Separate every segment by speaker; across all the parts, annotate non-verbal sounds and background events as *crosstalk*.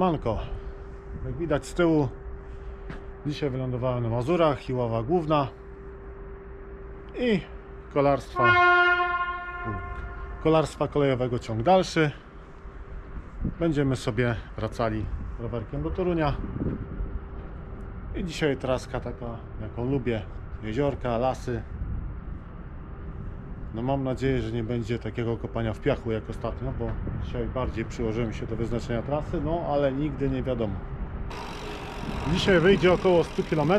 Speaker 1: Siemanko. Jak widać z tyłu, dzisiaj wylądowałem na Mazurach i ława główna i kolarstwa kolarstwa kolejowego ciąg dalszy. Będziemy sobie wracali rowerkiem do Torunia. I dzisiaj traska taka, jaką lubię. Jeziorka, lasy. No mam nadzieję, że nie będzie takiego kopania w piachu jak ostatnio, bo dzisiaj bardziej przyłożyłem się do wyznaczenia trasy, no ale nigdy nie wiadomo. Dzisiaj wyjdzie około 100 km,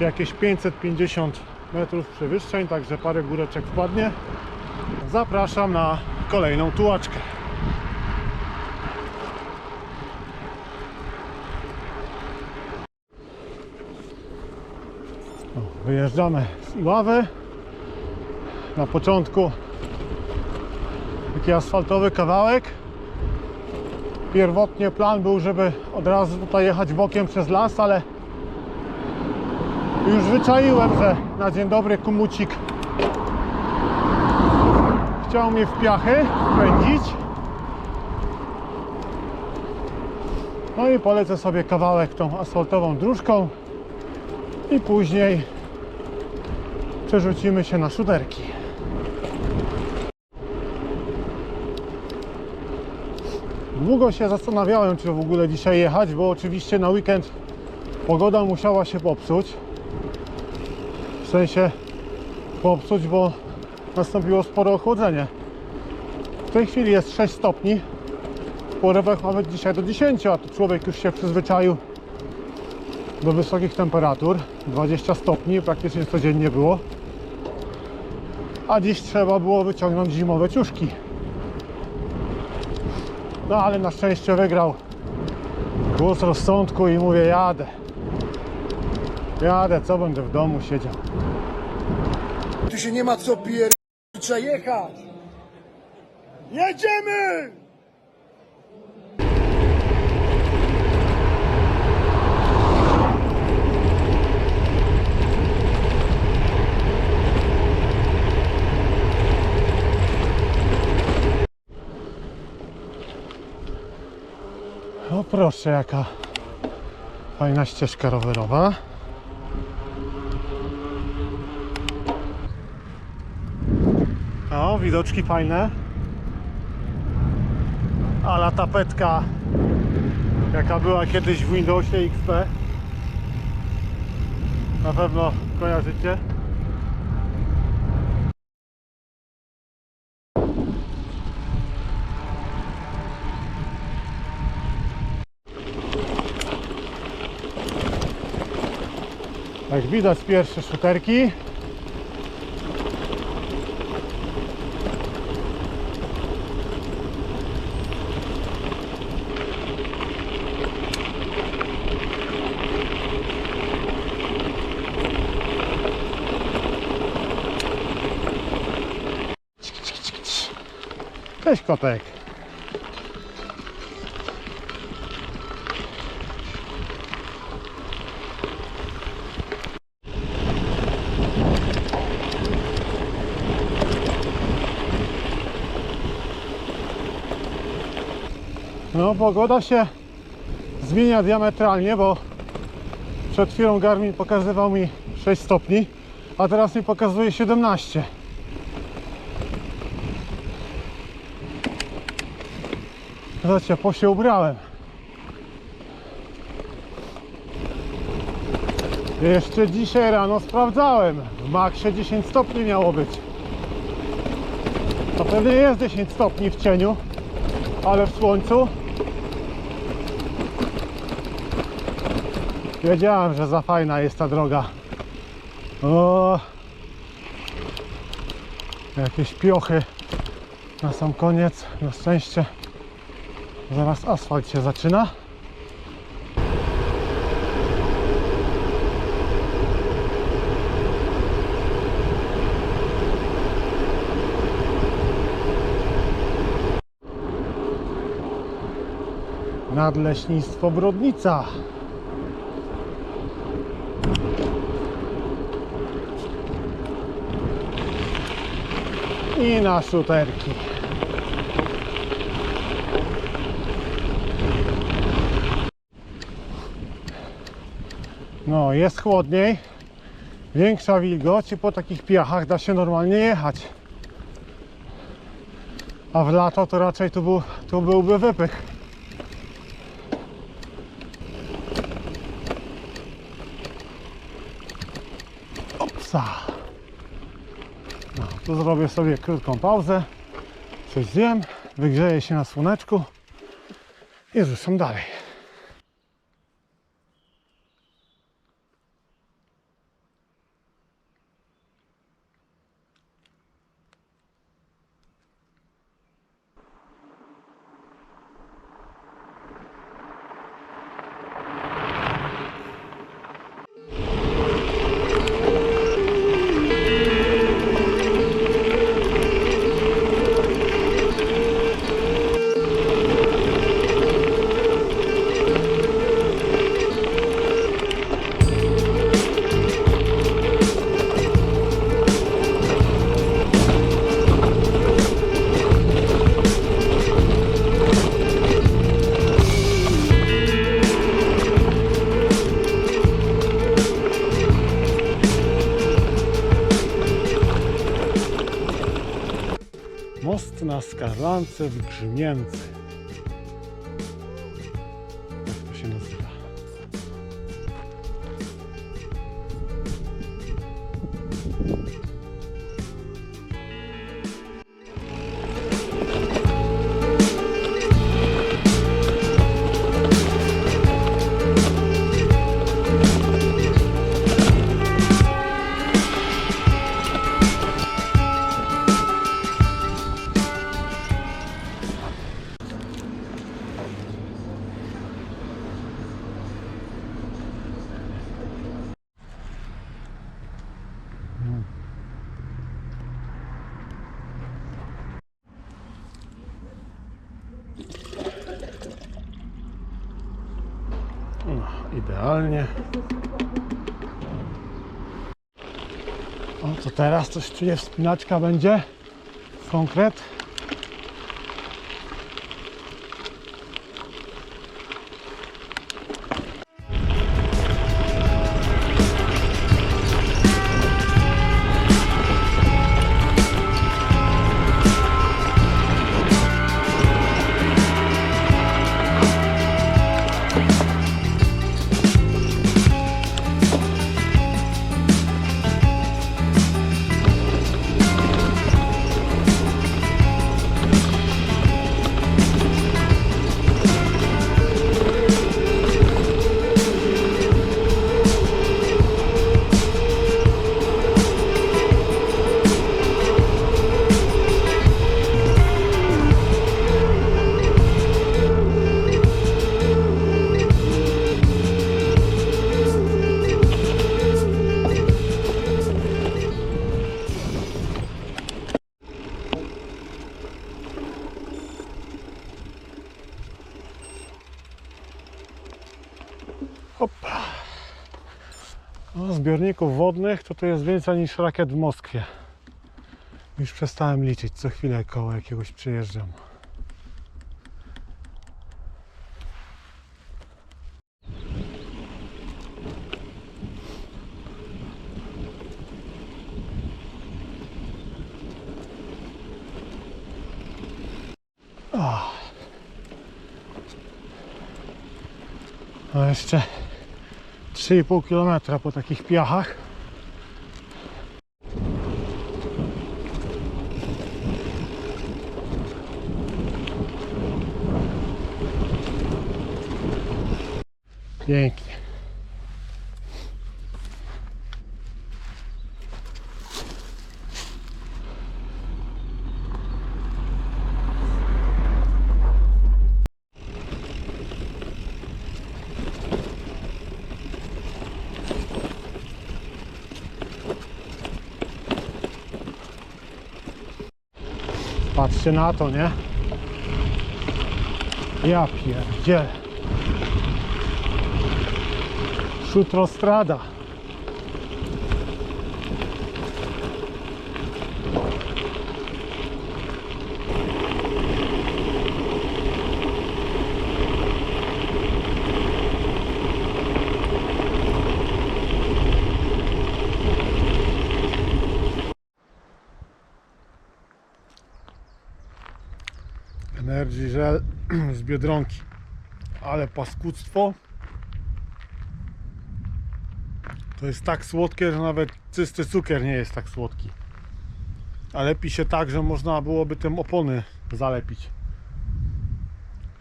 Speaker 1: jakieś 550 metrów przewyższeń, także parę góreczek wpadnie. Zapraszam na kolejną tułaczkę. Wyjeżdżamy z Iławy. Na początku taki asfaltowy kawałek. Pierwotnie plan był, żeby od razu tutaj jechać bokiem przez las, ale już wyczaiłem, że na dzień dobry kumucik chciał mnie w piachy pędzić. No i polecę sobie kawałek tą asfaltową dróżką i później przerzucimy się na szuterki. Długo się zastanawiałem, czy w ogóle dzisiaj jechać, bo oczywiście na weekend pogoda musiała się popsuć. W sensie popsuć, bo nastąpiło spore ochłodzenie. W tej chwili jest 6 stopni. W porywach nawet dzisiaj do 10, a tu człowiek już się przyzwyczaił do wysokich temperatur. 20 stopni praktycznie codziennie było. A dziś trzeba było wyciągnąć zimowe ciuszki. No ale na szczęście wygrał głos rozsądku i mówię jadę. Jadę, co będę w domu siedział.
Speaker 2: Tu się nie ma co pier... Trzeba jechać! Jedziemy!
Speaker 1: O proszę, jaka fajna ścieżka rowerowa. O, widoczki fajne. A la tapetka, jaka była kiedyś w Windowsie XP. Na pewno kojarzycie. Jak widać pierwsze szuterki. Cześć kotek. No, pogoda się zmienia diametralnie, bo przed chwilą Garmin pokazywał mi 6 stopni, a teraz mi pokazuje 17. Za ciepło się ubrałem. Jeszcze dzisiaj rano sprawdzałem. W maksie 10 stopni miało być. To pewnie jest 10 stopni w cieniu, ale w słońcu wiedziałem, że za fajna jest ta droga. O, jakieś piochy na sam koniec. Na szczęście zaraz asfalt się zaczyna. Nadleśnictwo Brodnica. i na szuterki. No, jest chłodniej, większa wilgoć i po takich piachach da się normalnie jechać. A w lato to raczej tu, był, tu byłby wypych. Tu zrobię sobie krótką pauzę. Coś zjem, wygrzeję się na słoneczku i ruszam dalej. Most na Skarlance w. O, co teraz? Coś czuję, wspinaczka będzie? Konkret? No, zbiorników wodnych to tu jest więcej niż rakiet w Moskwie. Już przestałem liczyć, co chwilę koło jakiegoś przyjeżdżam. A jeszcze 3,5 km po takich piachach. Pięknie. Patrzcie na to, nie? Ja pierdzielę. Szutrostrada. Energy *clears throat* Gel z Biedronki. Ale paskudztwo. To jest tak słodkie, że nawet czysty cukier nie jest tak słodki. A lepi się tak, że można byłoby tym opony zalepić.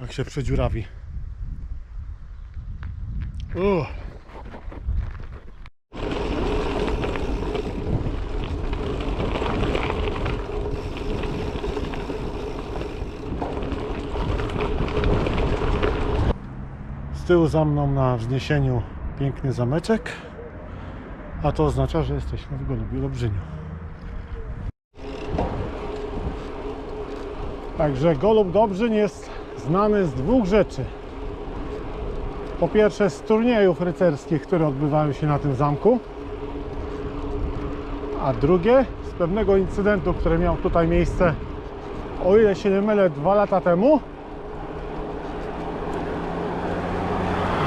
Speaker 1: Jak się przedziurawi. Uch. Z tyłu za mną na wzniesieniu piękny zameczek, a to oznacza, że jesteśmy w Golubiu Dobrzyniu. Także Golub Dobrzyn jest znany z dwóch rzeczy. Po pierwsze z turniejów rycerskich, które odbywają się na tym zamku, a drugie z pewnego incydentu, który miał tutaj miejsce, o ile się nie mylę, dwa lata temu,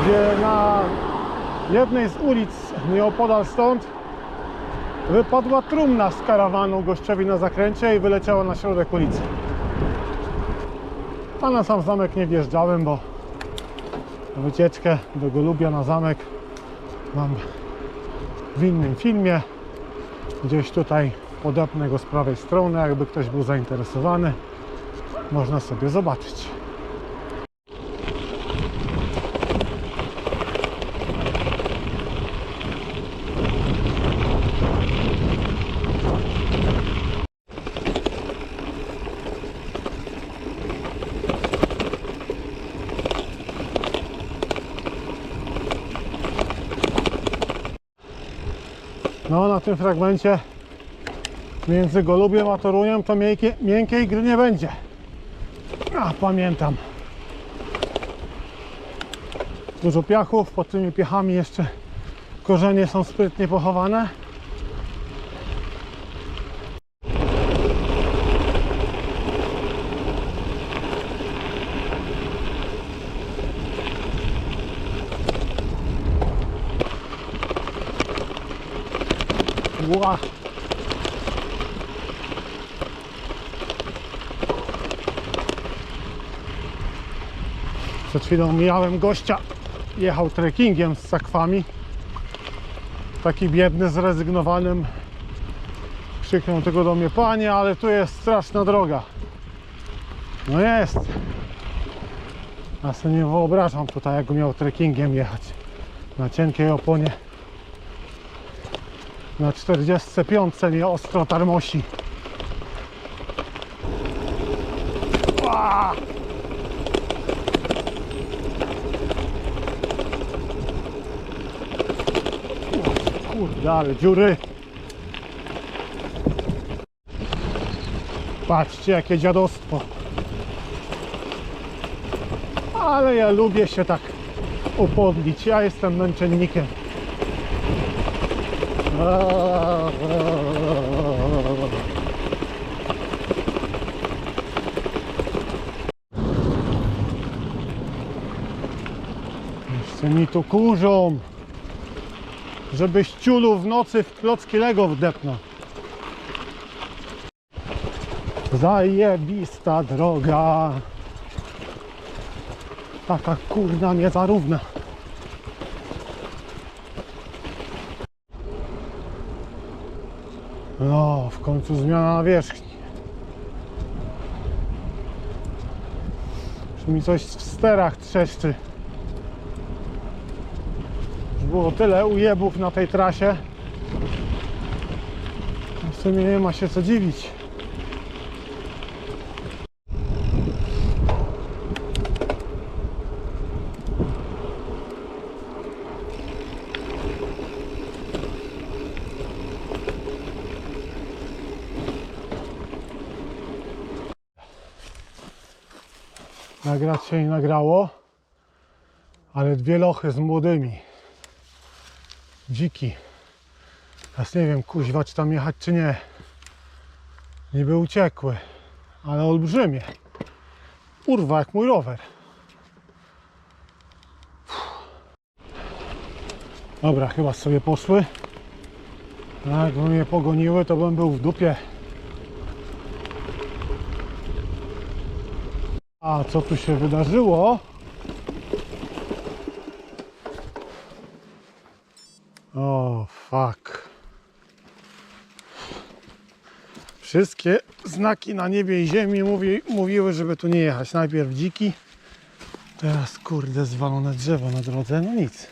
Speaker 1: gdzie na jednej z ulic nieopodal stąd wypadła trumna z karawanu gościowi na zakręcie i wyleciała na środek ulicy. A na sam zamek nie wjeżdżałem, bo wycieczkę do Golubia na zamek mam w innym filmie. Gdzieś tutaj podepnę go z prawej strony, jakby ktoś był zainteresowany. Można sobie zobaczyć. No na tym fragmencie między Golubiem a Toruniem to miękkie, miękkiej gry nie będzie. A pamiętam. Dużo piachów, pod tymi piachami jeszcze korzenie są sprytnie pochowane. Przed chwilą mijałem gościa. Jechał trekkingiem z sakwami. Taki biedny, zrezygnowanym. Krzyknął tego do mnie, panie, ale tu jest straszna droga. No jest. Ja sobie nie wyobrażam tutaj, jak miał trekkingiem jechać. Na cienkiej oponie na 45 nie ostro tarmosi. Kurde, ale dziury. Patrzcie, jakie dziadostwo. Ale ja lubię się tak upodlić. Ja jestem męczennikiem. Jeszcze mi tu kurzą, żebyś ciulu w nocy w klocki Lego wdepnął. Zajebista droga. Taka kurna niezarówna. No, w końcu zmiana nawierzchni. Już mi coś w sterach trzeszczy. Było tyle ujebów na tej trasie. W sumie nie ma się co dziwić. Nagrać się nie nagrało, ale dwie lochy z młodymi. Dziki. Teraz nie wiem, kuźwa, czy tam jechać, czy nie. Niby uciekły, ale olbrzymie. Urwa, jak mój rower. Dobra, chyba sobie poszły. A jakby mnie pogoniły, to bym był w dupie. A co tu się wydarzyło? O, fuck. Wszystkie znaki na niebie i ziemi mówi, mówiły, żeby tu nie jechać. Najpierw dziki, teraz kurde zwalone drzewo na drodze. No nic.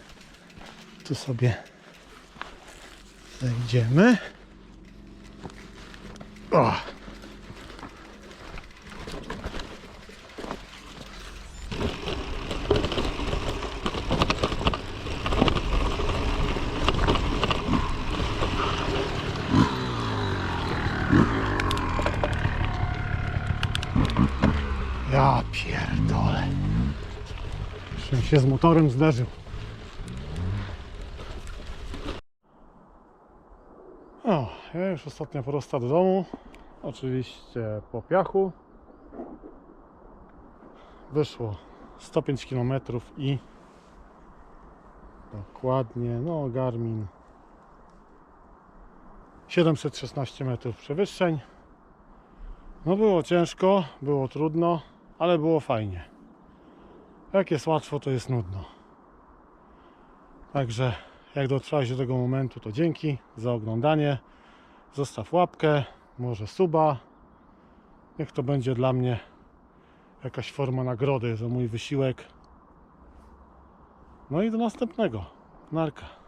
Speaker 1: Tu sobie zejdziemy. Się z motorem zderzył. O, ja już ostatnia prosta do domu. Oczywiście po piachu. Wyszło 105 km i dokładnie, no Garmin 716 metrów przewyższeń. No było ciężko, było trudno, ale było fajnie. Jak jest łatwo, to jest nudno. Także jak dotrwałeś do tego momentu, to dzięki za oglądanie. Zostaw łapkę, może suba. Niech to będzie dla mnie jakaś forma nagrody za mój wysiłek. No i do następnego. Narka.